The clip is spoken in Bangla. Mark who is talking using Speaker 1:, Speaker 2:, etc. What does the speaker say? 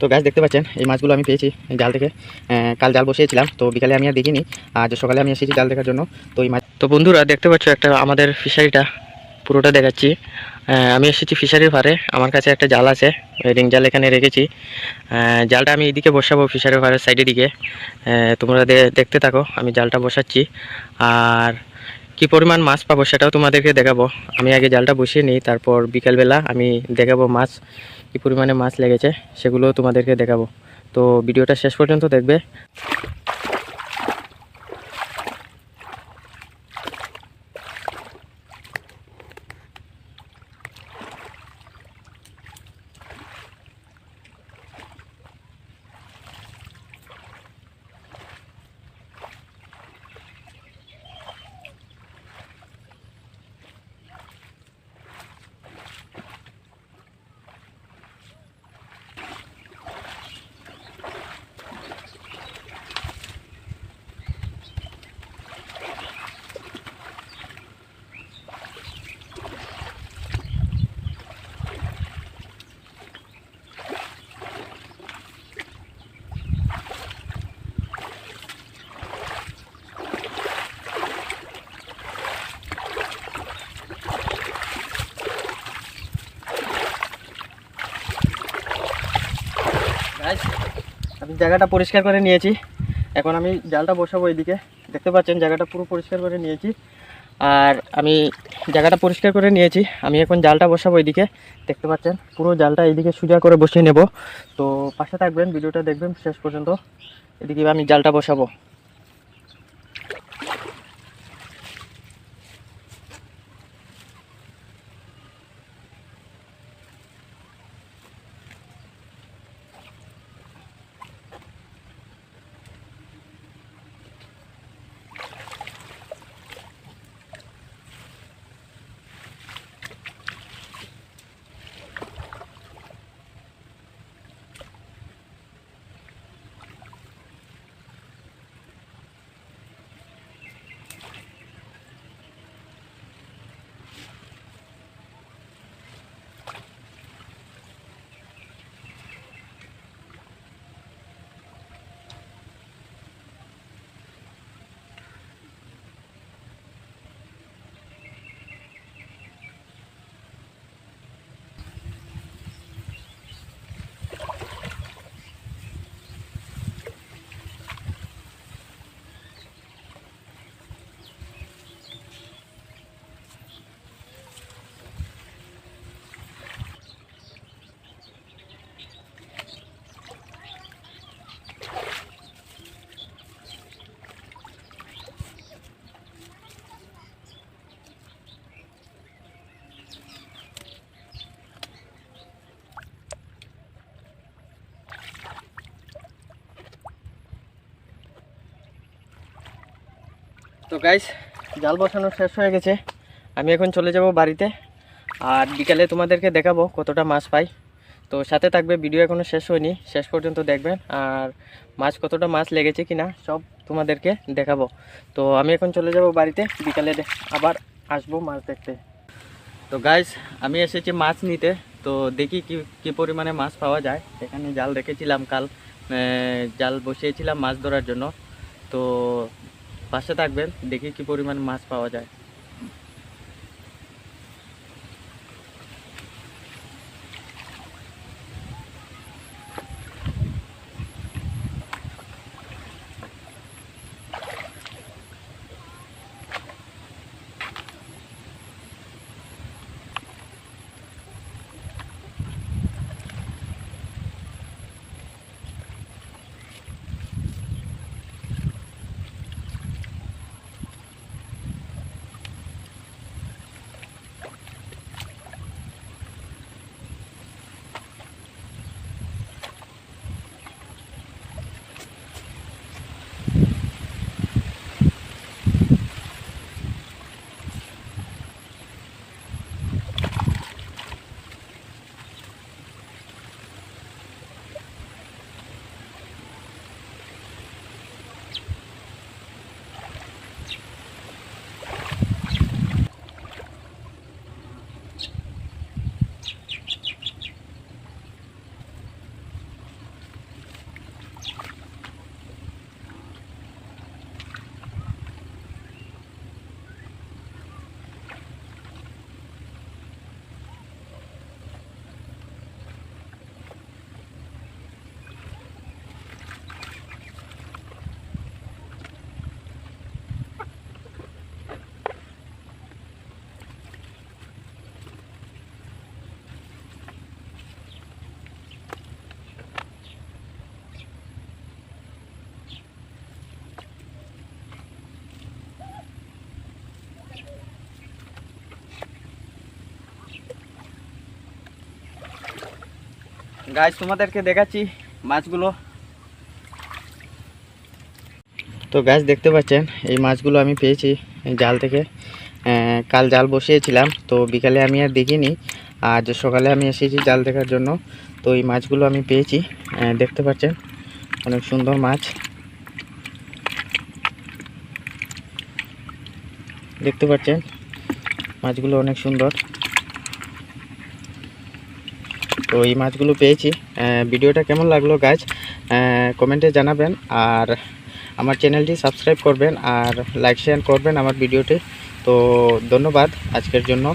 Speaker 1: তো গাছ দেখতে পাচ্ছেন, এই মাছগুলো আমি পেয়েছি জাল থেকে। কাল জাল বসিয়েছিলাম, তো বিকালে আমি আর দেখিনি, আজ সকালে আমি এসেছি জাল দেখার জন্য। তো এই মাছ তো বন্ধুরা, দেখতে পাচ্ছ একটা আমাদের ফিশারিটা পুরোটা দেখাচ্ছি। আমি এসেছি ফিশারির পারে আমার কাছে একটা জাল আছে রিং জাল এখানে রেখেছি। জালটা আমি এইদিকে বসাবো ফিশারির পাড়ের সাইডের দিকে। তোমরা দেখতে থাকো, আমি জালটা বসাচ্ছি। আর কি পরিমাণ মাছ পাবো সেটাও তোমাদেরকে দেখাবো। আমি আগে জালটা বসিয়ে নিই, তারপর বিকালবেলা আমি দেখাবো মাছ, কি পরিমাণে মাছ লেগেছে সেগুলো তোমাদেরকে দেখাবো। তো ভিডিওটা শেষ পর্যন্ত দেখবে Guys, আমি জায়গাটা পরিষ্কার করে নিয়েছি। এখন আমি জালটা বসাবো এইদিকে দেখতে পাচ্ছেন, জায়গাটা পুরো পরিষ্কার করে নিয়েছি। আর আমি জায়গাটা পরিষ্কার করে নিয়েছি। আমি এখন জালটা বসাবো এইদিকে দেখতে পাচ্ছেন, পুরো জালটা এইদিকে সোজা করে বসিয়ে নেব। তো পাশে থাকবেন, ভিডিওটা দেখবেন শেষ পর্যন্ত। এদিকে আমি জালটা বসাবো। তো গাইস জাল বসানো শেষ হয়ে গেছে। আমি এখন চলে যাব বাড়িতে আর বিকালে তোমাদেরকে দেখাবো কতটা মাছ পাই। তো সাথে থাকবে ভিডিও এখনও শেষ হয়নি, শেষ পর্যন্ত দেখবেন আর মাছ কতটা মাছ লেগেছে কিনা সব তোমাদেরকে দেখাবো। তো আমি এখন চলে যাব বাড়িতে, বিকালে আবার আসব মাছ দেখতে। তো গাইস আমি এসেছি মাছ নিতে, তো দেখি কি কী পরিমাণে মাছ পাওয়া যায়। এখানে জাল রেখেছিলাম কাল জাল বসিয়েছিলাম মাছ ধরার জন্য। তো পাশে থাকবেন দেখি কি পরিমাণ মাছ পাওয়া যায়। গাছ তোমাদেরকে দেখাচ্ছি মাছগুলো। তো গাছ দেখতে পাচ্ছেন, এই মাছগুলো আমি পেয়েছি জাল থেকে। কাল জাল বসিয়েছিলাম, তো বিকালে আমি আর দেখিনি। আজ সকালে আমি এসেছি জাল দেখার জন্য, তো এই মাছগুলো আমি পেয়েছি। দেখতে পাচ্ছেন, অনেক সুন্দর মাছ। দেখতে পাচ্ছেন, মাছগুলো অনেক সুন্দর। তো এই মাছগুলো পেয়েছি। ভিডিওটা কেমন লাগল গাছ কমেন্টে জানাবেন আর আমার চ্যানেলটি সাবস্ক্রাইব করবেন আর লাইক শেয়ার করবেন আমার ভিডিওটি। তো ধন্যবাদ আজকের জন্য।